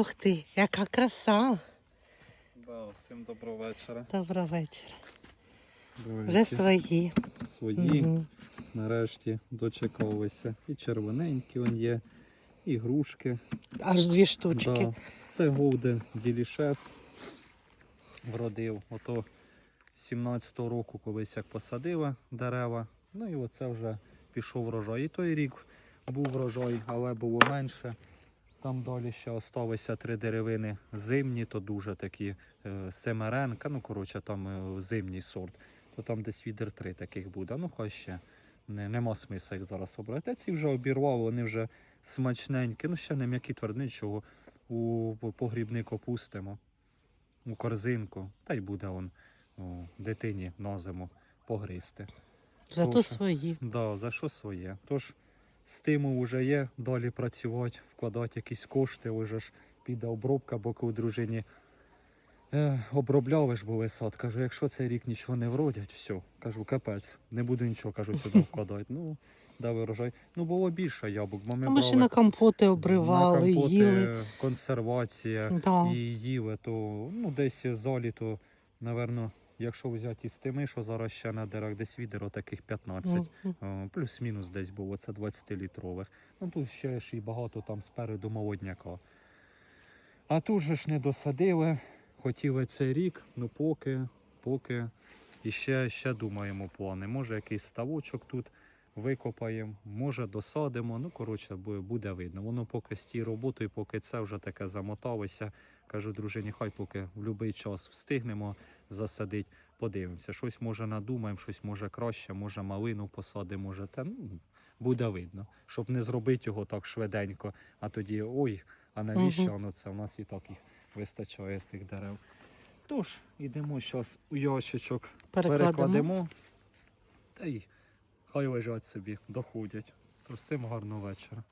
Ух ти, яка краса. Да, всім доброго вечора. Доброго вечора. Вже свої. свої Мгм. нарешті дочекалися. І червоненькі он є, і грушки. Аж дві штучки. Да. Це Golden Delicious. Вродив. Ото 17-го року колись як посадила дерева. Ну і оце вже пішов врожай. І той рік був врожай, але було менше. Там далі ще осталися три деревини зимні, то дуже такі е, семеренка. Ну, коротше, там е, зимній сорт. То там десь відер три таких буде. Ну, хай ще не, нема смисла їх зараз обрати. А ці вже обірвав, вони вже смачненькі. Ну, ще не м'які тверди, нічого. У погрібник опустимо, у корзинку, та й буде он у дитині на зиму погризти. Зато свої. Да, за що своє. Тож стимул вже є, далі працювати, вкладати якісь кошти, вже ж піде обробка, бо коли дружині е, обробляли ж були сад. Кажу, якщо цей рік нічого не вродять, все. Кажу, капець, не буду нічого, кажу, сюди вкладати. Ну, да, вирожай. Ну, було більше яблук, бо ми А ми ще брали на компоти обривали, на компоти, їли. консервація Да. і їли, то ну, десь за літо, напевно, якщо взяти із тими, що зараз ще на дерах, десь відео таких 15. Мгм. О, Плюс-мінус десь було, це 20-літрових. Ну тут ще ж і багато там спереду молодняка. А тут же ж не досадили, хотіли цей рік, ну поки, поки. І ще, ще думаємо плани. Може якийсь ставочок тут викопаємо, може досадимо. Ну, коротше, бу- буде видно. Воно поки з тією роботою, поки це вже таке замоталося. Кажу, дружині, хай поки в будь-який час встигнемо засадити, подивимося. Щось може надумаємо, щось може краще, може малину посадимо, може те. Ну, буде видно, щоб не зробити його так швиденько, а тоді ой, а навіщо воно це? У нас і так їх вистачає цих дерев. Тож, йдемо зараз у ящичок, Перекладемо. перекладемо, та й хай лежать собі, доходять. То всім гарного вечора.